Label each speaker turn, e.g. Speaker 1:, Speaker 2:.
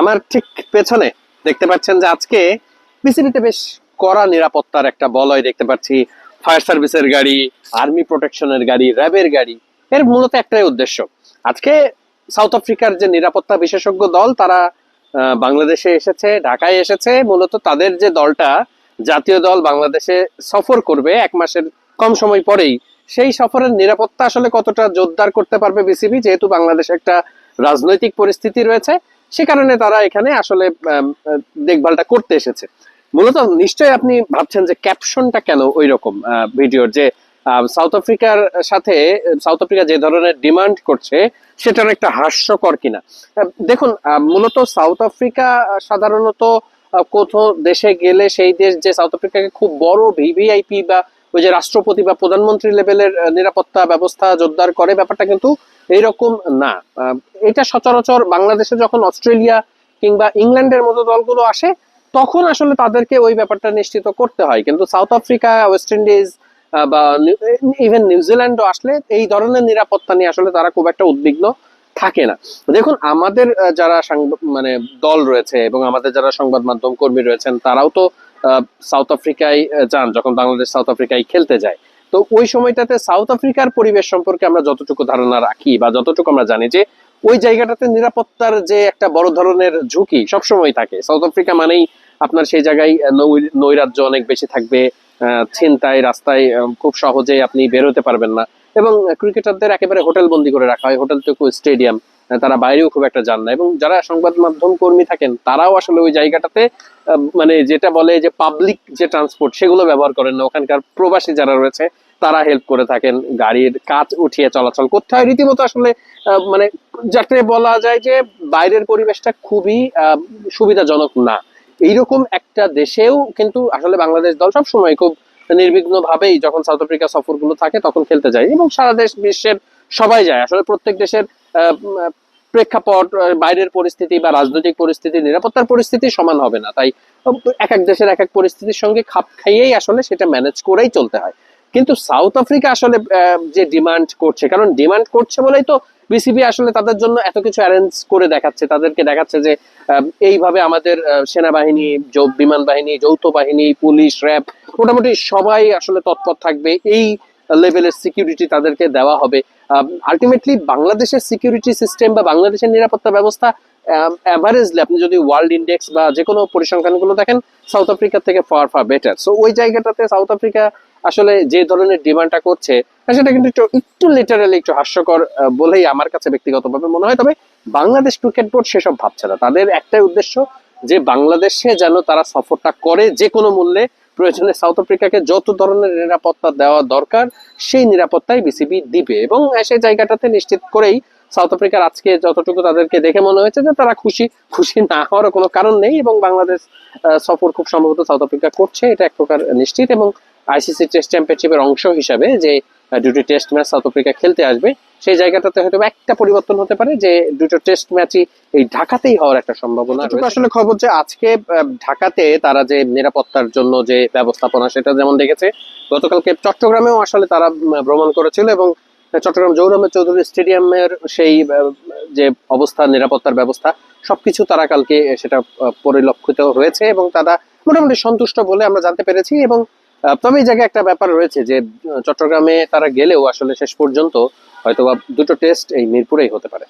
Speaker 1: আমার ঠিক পেছনে দেখতে পাচ্ছেন যে আজকে বিসিবিতে বেশ কড়া নিরাপত্তার একটা বলয় দেখতে পাচ্ছি। ফায়ার সার্ভিসের গাড়ি, আর্মি প্রোটেকশনের গাড়ি, র্যাবের গাড়ি, এর মূলত একটাই উদ্দেশ্য। আজকে সাউথ আফ্রিকার যে নিরাপত্তা বিশেষজ্ঞ দল, তারা বাংলাদেশে এসেছে, ঢাকায় এসেছে। মূলত তাদের যে দলটা, জাতীয় দল বাংলাদেশে সফর করবে এক মাসের কম সময় পরেই। সেই সফরের নিরাপত্তা আসলে কতটা জোরদার করতে পারবে বিসিবি, যেহেতু বাংলাদেশে একটা রাজনৈতিক পরিস্থিতি রয়েছে সে কারণে তারা এখানে আসলে দেখভালটা করতে এসেছে। মূলত নিশ্চয়ই আপনি ভাবছেন যে ক্যাপশনটা কেন ওই রকম ভিডিওর যে সাউথ আফ্রিকার সাথে সাউথ আফ্রিকা যে ধরনের ডিমান্ড করছে, সেটার একটা হাস্যকর কিনা। দেখুন মূলত সাউথ আফ্রিকা সাধারণত কোথাও দেশে গেলে সেই দেশ যে সাউথ আফ্রিকাকে খুব বড় ভিভিআইপি বা ওই যে রাষ্ট্রপতি বা প্রধানমন্ত্রী লেভেলের নিরাপত্তা ব্যবস্থা জোরদার করে, ব্যাপারটা কিন্তু এইরকম না। এটা সচরাচর বাংলাদেশে যখন অস্ট্রেলিয়া কিংবা ইংল্যান্ডের মতো দলগুলো আসে, তখন আসলে তাদেরকে ওই ব্যাপারটা নিশ্চিত করতে হয়। কিন্তু সাউথ আফ্রিকা, ওয়েস্ট ইন্ডিজ বা ইভেন নিউজিল্যান্ডও আসলে এই ধরনের নিরাপত্তা নিয়ে আসলে তারা খুব একটা উদ্বিগ্ন থাকে না। দেখুন, আমাদের যারা মানে দল রয়েছে এবং আমাদের যারা সংবাদ মাধ্যম কর্মী রয়েছেন, তারাও তো সাউথ আফ্রিকায় যান যখন বাংলাদেশ সাউথ আফ্রিকায় খেলতে যায়। তো ওই সময়টাতে সাউথ আফ্রিকার পরিবেশ সম্পর্কে আমরা যতটুকু ধারণা রাখি বা যতটুকু আমরা জানি যে ওই জায়গাটাতে নিরাপত্তার যে একটা বড় ধরনের ঝুঁকি সবসময় থাকে। সাউথ আফ্রিকা মানেই আপনার সেই জায়গায় নৈরাজ্য অনেক বেশি থাকবে ছিনতাই, রাস্তায় খুব সহজে আপনি বের হতে পারবেন না। এবং ক্রিকেটারদের একেবারে হোটেল বন্দি করে রাখা হয়, হোটেল হোটেলটুকু স্টেডিয়াম তারা বাইরেও খুব একটা যান না। এবং যারা সংবাদ মাধ্যম কর্মী থাকেন, তারাও আসলে ওই জায়গাটাতে মানে যেটা বলে যে পাবলিক যে ট্রান্সপোর্ট সেগুলো ব্যবহার করেন না। ওখানকার প্রবাসী যারা রয়েছে তারা হেল্প করে থাকেন, গাড়ির কাজ উঠিয়ে চলাচল করতে হয়। রীতিমতো আসলে মানে যাতে বলা যায় যে বাইরের পরিবেশটা খুবই সুবিধাজনক না। এইরকম একটা দেশেও কিন্তু আসলে বাংলাদেশ দল সব সময় খুব নির্বিঘ্ন ভাবেই যখন সাউথ আফ্রিকা সফরগুলো থাকে তখন খেলতে যায় এবং সারা দেশ বিশ্বের সবাই যায়। আসলে প্রত্যেক দেশের প্রেক্ষাপট বাইরের পরিস্থিতি বা রাজনৈতিক পরিস্থিতি, নিরাপত্তার পরিস্থিতি সমান হবে না। তাই এক এক দেশের এক এক পরিস্থিতির সঙ্গে খাপ খাইয়েই আসলে সেটা ম্যানেজ করেই চলতে হয়। কিন্তু সাউথ আফ্রিকা আসলে যে ডিমান্ড করছে, কারণ ডিমান্ড করছে বলেই তো বিসিবি আসলে তাদের জন্য এত কিছু অ্যারেঞ্জ করে দেখাচ্ছে, তাদেরকে দেখাচ্ছে যে এইভাবে আমাদের সেনাবাহিনী বিমান বাহিনী, যৌথ বাহিনী, পুলিশ র্যাব মোটামুটি সবাই আসলে তৎপর থাকবে। এই লেভেলের সিকিউরিটি তাদেরকে দেওয়া হবে। আলটিমেটলি বাংলাদেশের সিকিউরিটি সিস্টেম বা বাংলাদেশের নিরাপত্তা ব্যবস্থা অ্যাভারেজলি আপনি যদি ওয়ার্ল্ড ইন্ডেক্স বা যে কোনো পরিসংখ্যানগুলো দেখেন সাউথ আফ্রিকা থেকে ফার ফার বেটার সো ওই জায়গাটাতে সাউথ আফ্রিকা আসলে যে ধরনের ডিমান্ডটা করছে, সেটা কিন্তু একটু একটু লিটারালি একটু হাস্যকর বলেই আমার কাছে ব্যক্তিগতভাবে মনে হয়। তবে বাংলাদেশ ক্রিকেট বোর্ড সেসব ভাবছে না। তাদের একটাই উদ্দেশ্য যে বাংলাদেশে যেন তারা সফরটা করে যে কোনো মূল্যে প্রয়োজনে সাউথ আফ্রিকাকে যত ধরনের নিরাপত্তা দেওয়া দরকার, সেই নিরাপত্তাই বিসিবি দিবে। এবং সেই জায়গাটাতে নিশ্চিত করেই সাউথ আফ্রিকার আজকে যতটুকু তাদেরকে দেখে মনে হয়েছে যে তারা খুশি খুশি না হওয়ার কোনো কারণ নেই এবং বাংলাদেশ সফর খুব সম্ভবত সাউথ আফ্রিকা করছে। এটা এক প্রকার নিশ্চিত এবং আইসিসি টেস্ট চ্যাম্পিয়নশিপের অংশ হিসাবে যে দুটি টেস্ট ম্যাচ সাউথ আফ্রিকা খেলতে আসবে সেই জায়গাটাতে হয়তো একটা পরিবর্তন হতে পারে যে দুটো টেস্ট ম্যাচই এই ঢাকাতেই হওয়ার একটা সম্ভাবনা আসলে খবর যে আজকে ঢাকাতে তারা যে নিরাপত্তার জন্য যে ব্যবস্থাপনা সেটা যেমন দেখেছে গতকালকে চট্টগ্রামেও আসলে তারা ভ্রমণ করেছিল এবং চট্টগ্রাম জৌরামের চৌধুরী স্টেডিয়ামের সেই যে অবস্থা নিরাপত্তার ব্যবস্থা সবকিছু তারা কালকে সেটা পরিলক্ষিত হয়েছে এবং তারা মোটামুটি সন্তুষ্ট বলে আমরা জানতে পেরেছি এবং তবে এই জায়গায় একটা ব্যাপার রয়েছে যে চট্টগ্রামে তারা গেলেও আসলে শেষ পর্যন্ত হয়তোবা দুটো টেস্ট এই মিরপুরেই হতে পারে।